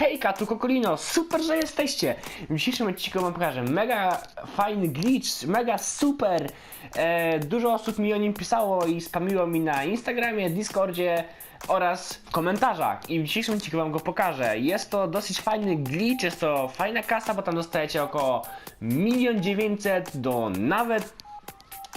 Hejka, tu Kokolino, super, że jesteście! W dzisiejszym odcinku wam pokażę mega fajny glitch, mega super! E, dużo osób mi o nim pisało i spamiło mi na Instagramie, Discordzie oraz w komentarzach i w dzisiejszym odcinku wam go pokażę. Jest to dosyć fajny glitch, jest to fajna kasa, bo tam dostajecie około 1 900 do nawet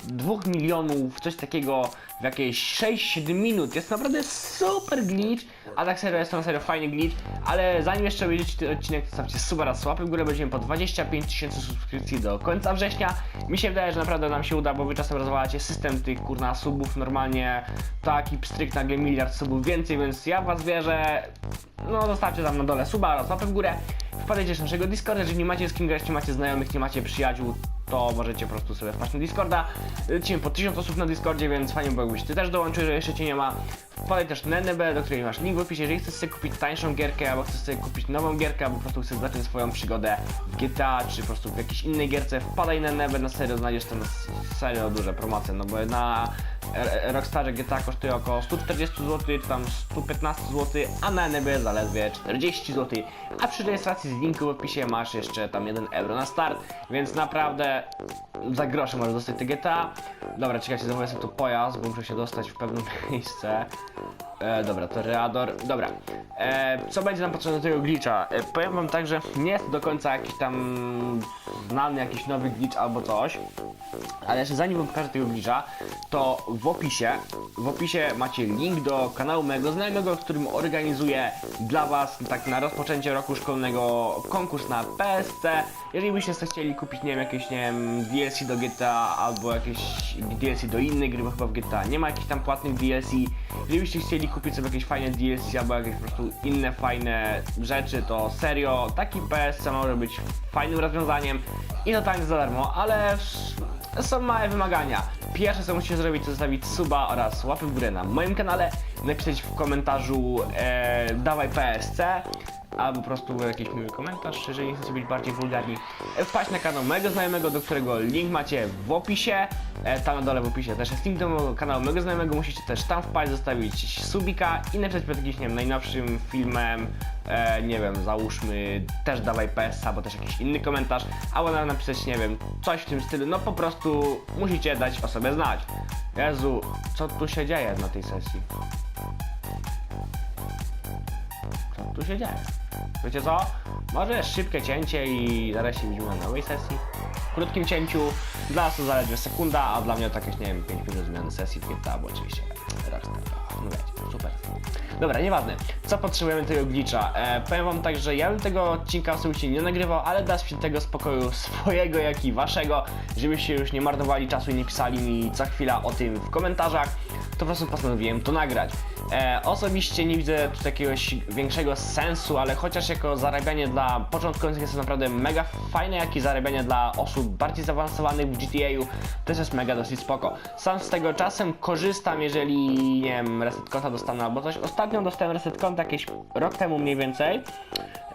2 milionów, coś takiego w jakieś 6-7 minut. Jest naprawdę super glitch, a tak serio jest to na serio fajny glitch, ale zanim jeszcze obejrzycie ten odcinek, to stawcie suba raz łapy w górę, będziemy po 25 tysięcy subskrypcji do końca września. Mi się wydaje, że naprawdę nam się uda, bo wy czasem rozwalacie system tych kurna subów, normalnie taki pstryk nagle miliard subów więcej, więc ja was wierzę, no zostawcie tam na dole suba oraz łapę w górę. Wpadajcie do naszego Discorda, jeżeli nie macie z kim grać, nie macie znajomych, nie macie przyjaciół, to możecie po prostu sobie wpaść na Discorda. Lecimy po 1000 osób na Discordzie, więc fajnie by jakbyś ty też dołączył, że jeszcze cię nie ma. Wpadaj też na NB, do której masz link w opisie, jeżeli chcesz sobie kupić tańszą gierkę, albo chcesz sobie kupić nową gierkę, albo po prostu chcesz zacząć swoją przygodę w GTA, czy po prostu w jakiejś innej gierce, wpadaj na NB, na serio znajdziesz tam serio duże promocje, no bo na Rockstarze GTA kosztuje około 140 zł, czy tam 115 zł, a na NB zaledwie 40 zł, a przy rejestracji z linku w opisie masz jeszcze tam 1 euro na start, więc naprawdę za grosze możesz dostać te GTA. Dobra, czekajcie, zamówię sobie tu pojazd, bo muszę się dostać w pewne miejsce. Thank you. E, dobra, to Reador. Dobra. E, co będzie nam potrzebne do tego glitcha? E, powiem wam tak, że nie jest do końca jakiś tam znany jakiś nowy glitch albo coś. Ale jeszcze zanim wam pokażę tego glitcha, to w opisie, w opisie macie link do kanału mojego znajomego, w którym organizuję dla was tak na rozpoczęcie roku szkolnego konkurs na PSC. Jeżeli byście chcieli kupić, nie wiem, jakieś, nie wiem, DLC do GTA albo jakieś DLC do innej gry, bo chyba w GTA nie ma jakichś tam płatnych DLC. Jeżeli byście chcieli kupić sobie jakieś fajne DLC albo jakieś po prostu inne fajne rzeczy, to serio, taki PSC może być fajnym rozwiązaniem i totalnie za darmo, ale są małe wymagania. Pierwsze co musicie zrobić to zostawić suba oraz łapy w górę na moim kanale, napisać w komentarzu e, dawaj PSC albo po prostu jakiś miły komentarz, jeżeli chcecie być bardziej wulgarni. E, Wpaść na kanał mojego znajomego, do którego link macie w opisie. E, tam na dole w opisie też jest link do kanału mojego znajomego, musicie też tam wpaść, zostawić subika i napisać pod jakimś, nie wiem, najnowszym filmem, e, nie wiem, załóżmy też dawaj PS albo też jakiś inny komentarz, albo nawet napisać, nie wiem, coś w tym stylu, no po prostu musicie dać o sobie znać. Jezu, co tu się dzieje na tej sesji? Tu się dzieje? Wiecie co? Może szybkie cięcie i zaraz się widzimy na nowej sesji. W krótkim cięciu, dla nas to zaledwie sekunda, a dla mnie to jakieś, nie wiem, 5 minut zmiany sesji w GTA, bo oczywiście Rockstar, no wiecie, super. Dobra, nieważne. Co potrzebujemy tego glitcha? E, powiem wam tak, że ja bym tego odcinka osobiście nie nagrywał, ale dla świętego spokoju swojego, jak i waszego, żebyście już nie marnowali czasu i nie pisali mi co chwila o tym w komentarzach, to po prostu postanowiłem to nagrać. E, osobiście nie widzę tu jakiegoś większego sensu, ale chociaż jako zarabianie dla początkujących jest to naprawdę mega fajne, jak i zarabianie dla osób bardziej zaawansowanych w GTA-u też jest mega dosyć spoko. Sam z tego czasem korzystam, jeżeli nie wiem, reset konta dostanę albo coś. Ostatnio dostałem reset konta jakieś rok temu mniej więcej.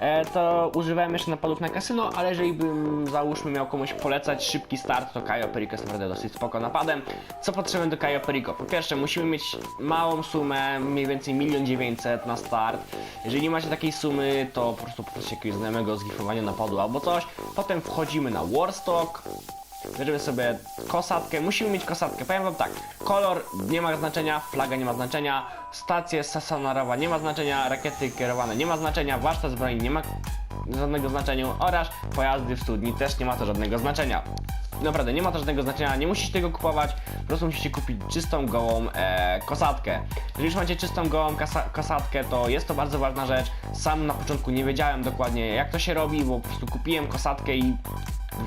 E, to używałem jeszcze napadów na kasyno, ale jeżeli bym załóżmy miał komuś polecać szybki start, to Kajo Perico jest naprawdę dosyć spoko napadem. Co potrzebujemy do Kajo Perico? Po pierwsze musimy mieć małą sumę, mniej więcej 1 900 na start. Jeżeli nie macie takiej sumy, to po prostu poproście jakiegoś znajomego o zgifowanie napadu albo coś. Potem wchodzimy na Warstock, Bierzemy sobie kosatkę, musimy mieć kosatkę. Powiem wam tak, kolor nie ma znaczenia, flaga nie ma znaczenia, stacje stacionarowa nie ma znaczenia, rakiety kierowane nie ma znaczenia, warsztat zbrojni nie ma żadnego znaczenia oraz pojazdy w studni też nie ma to żadnego znaczenia. Naprawdę, nie ma to żadnego znaczenia, nie musicie tego kupować, po prostu musicie kupić czystą, gołą e, kosatkę. Jeżeli już macie czystą, gołą kosatkę, to jest to bardzo ważna rzecz. Sam na początku nie wiedziałem dokładnie jak to się robi, bo po prostu kupiłem kosatkę i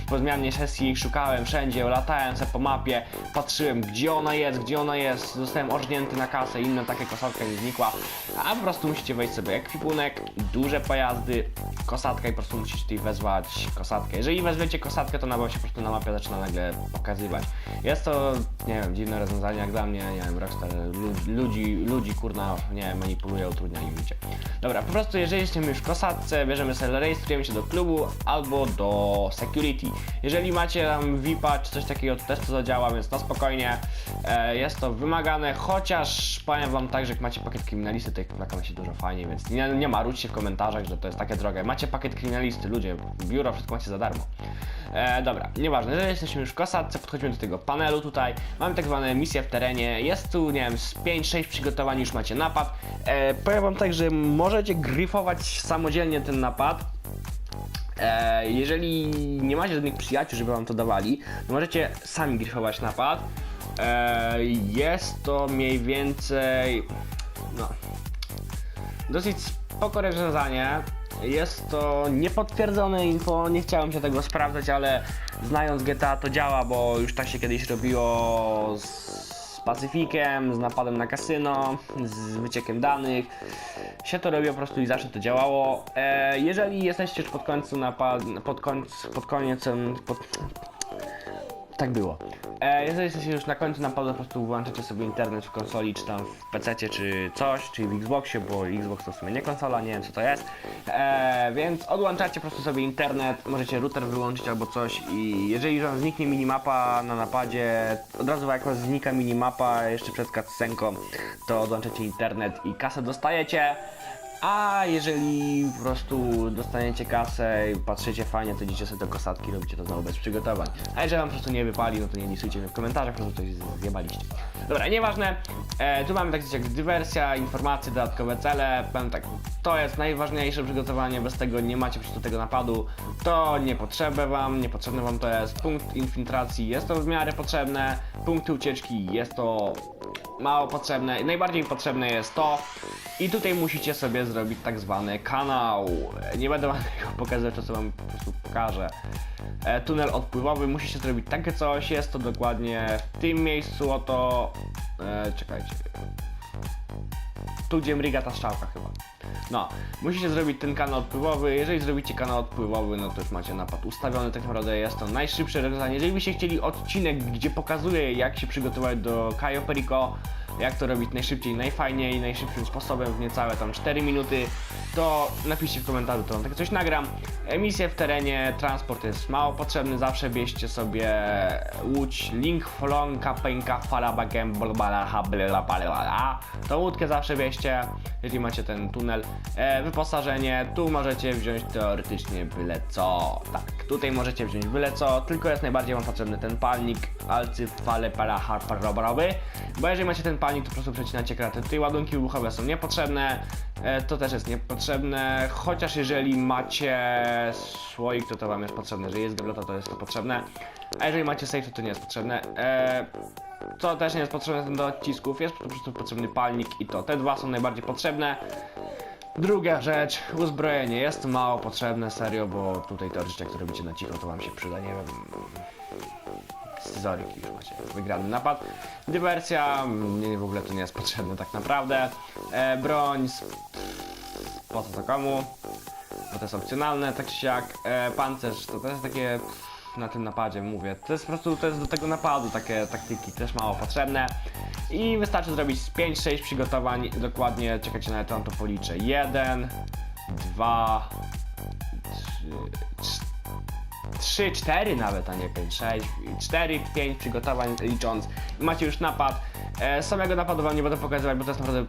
po zmianie sesji szukałem wszędzie, latałem sobie po mapie, patrzyłem gdzie ona jest, gdzie ona jest, zostałem orżnięty na kasę, inna taka kosatka nie znikła, a po prostu musicie wejść sobie ekwipunek, duże pojazdy, kosatkę i po prostu musicie tutaj wezwać kosatkę. Jeżeli wezwiecie kosatkę, to na się po prostu na mapie zaczyna nagle pokazywać. Jest to, nie wiem, dziwne rozwiązanie jak dla mnie, nie wiem, Rockstar lu- ludzi, ludzi kurna, nie wiem, manipuluje, utrudnia im życie. Dobra, po prostu jeżeli jesteśmy już w kosatce, bierzemy sobie, rejestrujemy się do klubu albo do security, Jeżeli macie tam VIPa czy coś takiego, to też to zadziała, więc na spokojnie e, jest to wymagane, chociaż powiem wam tak, że jak macie pakiet kryminalisty, to jak ma się dużo fajnie, więc nie, nie marudźcie w komentarzach, że to jest takie drogie. Macie pakiet kryminalisty, ludzie, biuro, wszystko macie za darmo. E, dobra, nieważne, jeżeli jesteśmy już w kosadce, podchodzimy do tego panelu tutaj, mamy tak zwane misje w terenie, jest tu, nie wiem, z 5-6 przygotowań już macie napad. E, powiem wam tak, że możecie gryfować samodzielnie ten napad, E, jeżeli nie macie żadnych przyjaciół, żeby wam to dawali, to możecie sami gryfować napad. E, jest to mniej więcej. No. Dosyć spoko rozwiązanie. Jest to niepotwierdzone info, nie chciałem się tego sprawdzać, ale znając GTA to działa, bo już tak się kiedyś robiło z Pacyfikiem, z napadem na kasyno, z wyciekiem danych. Się to robiło po prostu i zawsze to działało. E, jeżeli jesteście już pod końcu napad, pod, końc, pod koniec, pod, tak było. E, jeżeli jesteście już na końcu napadu, po prostu włączacie sobie internet w konsoli, czy tam w PC, czy coś, czy w Xboxie, bo Xbox to w sumie nie konsola, nie wiem co to jest. E, więc odłączacie po prostu sobie internet, możecie router wyłączyć albo coś i jeżeli wam zniknie minimapa na napadzie, od razu jak znika minimapa jeszcze przed cutscenką, to odłączacie internet i kasę dostajecie. A jeżeli po prostu dostaniecie kasę i patrzycie fajnie, to idziecie sobie do kosadki, robicie to znowu bez przygotowań. A jeżeli wam po prostu nie wypali, no to nie lisujcie mnie w komentarzach, po prostu coś zjebaliście. Dobra, nieważne. E, tu mamy tak coś jak dywersja, informacje, dodatkowe cele. Powiem tak, to jest najważniejsze przygotowanie, bez tego nie macie po prostu tego napadu. To nie potrzebne wam, niepotrzebne wam to jest. Punkt infiltracji jest to w miarę potrzebne. Punkty ucieczki jest to mało potrzebne. Najbardziej potrzebne jest to. I tutaj musicie sobie zrobić tak zwany kanał. Nie będę wam tego pokazywać, co wam po prostu pokażę. E, tunel odpływowy, musicie zrobić takie coś. Jest to dokładnie w tym miejscu, oto. E, czekajcie. Tu gdzie mryga ta strzałka chyba. No, musicie zrobić ten kanał odpływowy. Jeżeli zrobicie kanał odpływowy, no to już macie napad ustawiony. Tak naprawdę jest to najszybsze rozwiązanie. Jeżeli byście chcieli odcinek, gdzie pokazuję, jak się przygotować do Cayo Perico, jak to robić najszybciej, najfajniej, najszybszym sposobem w niecałe tam 4 minuty, to napiszcie w komentarzu, to wam takie coś nagram. Emisje w terenie, transport jest mało potrzebny, zawsze bierzcie sobie łódź Link Flong Kapenka Falabagem Bolbala Hablelapalala. Tą łódkę zawsze bierzcie, jeżeli macie ten tunel. E, wyposażenie, tu możecie wziąć teoretycznie byle co. Tak, tutaj możecie wziąć byle co, tylko jest najbardziej wam potrzebny ten palnik Alcy Fale Para Harparowy, bo jeżeli macie ten palnik, to po prostu przecinacie kratę. Tutaj ładunki wybuchowe są niepotrzebne, e, to też jest niepotrzebne, chociaż jeżeli macie słoik, to to wam jest potrzebne, jeżeli jest gablota, to jest to potrzebne, a jeżeli macie safe, to to nie jest potrzebne. E, co też nie jest potrzebne do odcisków, jest po prostu potrzebny palnik i to. Te dwa są najbardziej potrzebne. Druga rzecz, uzbrojenie jest mało potrzebne, serio, bo tutaj te rzeczy, jak to robicie na cicho, to wam się przyda, nie wiem, scyzoryk już macie wygrany napad. Dywersja, nie, w ogóle to nie jest potrzebne tak naprawdę. E, broń, po co to komu? Bo to jest opcjonalne, tak czy siak. E, pancerz, to też takie na tym napadzie mówię. To jest po prostu, to jest do tego napadu takie taktyki, też mało potrzebne. I wystarczy zrobić z 5-6 przygotowań, dokładnie, czekajcie, nawet wam to policzę. 1, 2, 3, 3, 4 nawet, a nie 5, 6, 4, 5 przygotowań licząc. I macie już napad. E, samego napadu wam nie będę pokazywać, bo to jest naprawdę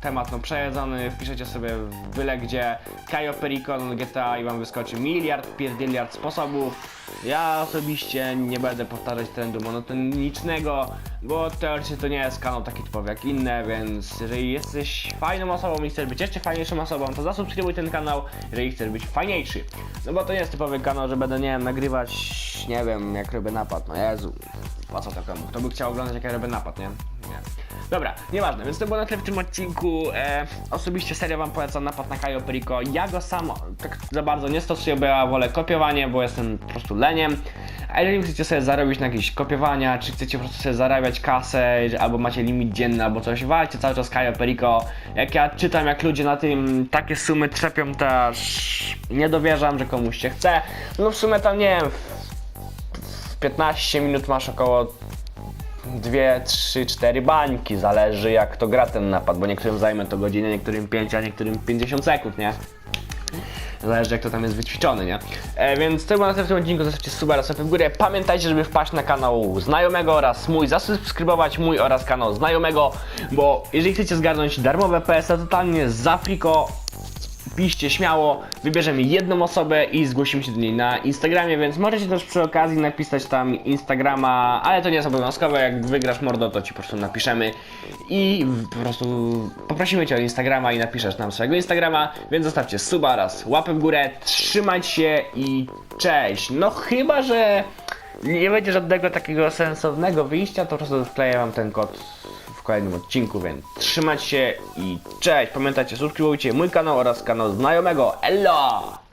temat no przejedzony, wpiszecie sobie byle gdzie Kajo Pericon GTA i wam wyskoczy miliard, pierdyliard sposobów. Ja osobiście nie będę powtarzać trendu monotonicznego, bo teoretycznie to nie jest kanał taki typowy jak inne, więc jeżeli jesteś fajną osobą i chcesz być jeszcze fajniejszą osobą, to zasubskrybuj ten kanał, jeżeli chcesz być fajniejszy. No bo to nie jest typowy kanał, że będę, nie wiem, nagrywać, nie wiem, jak robię napad, no Jezu, po co to komu? Kto by chciał oglądać jak ja robię napad, nie? Nie. Dobra, nieważne, więc to było na tyle w tym odcinku. E, osobiście serio wam polecam napad na Kajo Perico. Ja go sam tak za bardzo nie stosuję, bo ja wolę kopiowanie, bo jestem po prostu leniem. A jeżeli chcecie sobie zarobić na jakieś kopiowania, czy chcecie po prostu sobie zarabiać kasę, albo macie limit dzienny, albo coś, walcie cały czas Kajo Perico. Jak ja czytam, jak ludzie na tym takie sumy trzepią, to aż nie dowierzam, że komuś się chce. No w sumie tam nie wiem, w 15 minut masz około dwie, trzy, cztery bańki, zależy jak to gra ten napad, bo niektórym zajmie to godzinę, niektórym 5, a niektórym 50 sekund, nie? Zależy jak to tam jest wyćwiczony, nie? E, więc to było na tym odcinku, zostawcie suba oraz w górę. Pamiętajcie, żeby wpaść na kanał znajomego oraz mój, zasubskrybować mój oraz kanał znajomego, bo jeżeli chcecie zgarnąć darmowe PSA totalnie za friko, piszcie śmiało, wybierzemy jedną osobę i zgłosimy się do niej na Instagramie, więc możecie też przy okazji napisać tam Instagrama, ale to nie jest obowiązkowe, jak wygrasz mordo, to ci po prostu napiszemy i po prostu poprosimy cię o Instagrama i napiszesz nam swojego Instagrama, więc zostawcie suba oraz łapę w górę, trzymajcie się i cześć! No chyba, że nie będzie żadnego takiego sensownego wyjścia, to po prostu wkleję wam ten kod kolejnym odcinku, więc trzymać się i cześć! Pamiętajcie, subskrybujcie mój kanał oraz kanał znajomego. Elo!